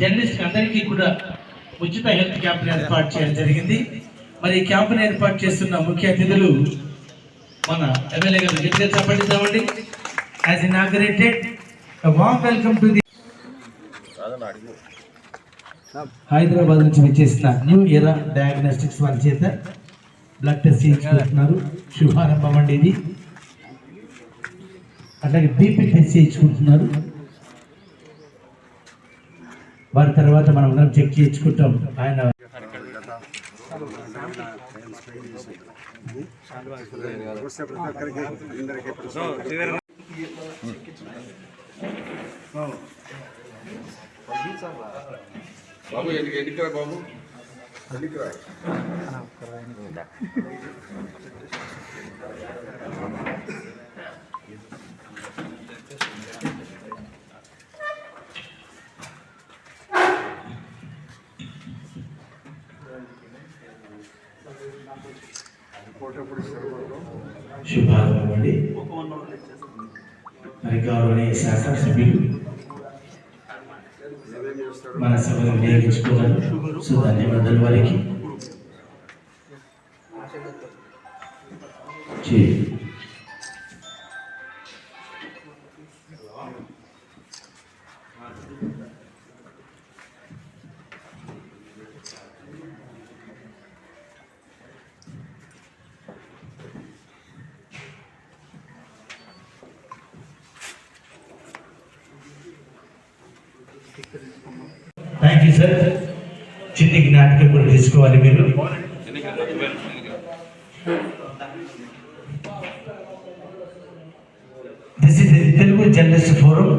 Journalist అందరికీ కూడా ఉచిత హెల్త్ క్యాంప్ ఏర్పాటు చేయడం జరిగింది. మరి ఈ క్యాంపును ఏర్పాటు చేస్తున్న ముఖ్య అతిథులు మన ఎమ్మెల్యే గారు గట్టిగా చెప్పండి as inaugurated warm welcome to the Hyderabad నుంచి వచ్చేసిన న్యూ ఎరా డయాగ్నోస్టిక్స్ వారి చేత బ్లడ్ టెస్ట్ చేయించుకుంటున్నారు. శుభారంభం అండి ఇది. అట్లాగే బీపీ టెస్ట్ చేయించుకుంటున్నారు. వారి తర్వాత మనం అందరం చెక్ చేయించుకుంటాం. ఆయన బాబు ఎన్ని ఎన్నికరా బాబు? ఎన్నికరా శుభారంభం మరి గౌరవనీయ శాసనసభ్యులు మన సభను వినియోగించుకున్నారు సో ధన్యవాదాలు వారికి. చేయి. థ్యాంక్ యూ సార్ చిన్ని జ్ఞాపిక కూడా తీసుకోవాలి మీరు this is Telugu journalist forum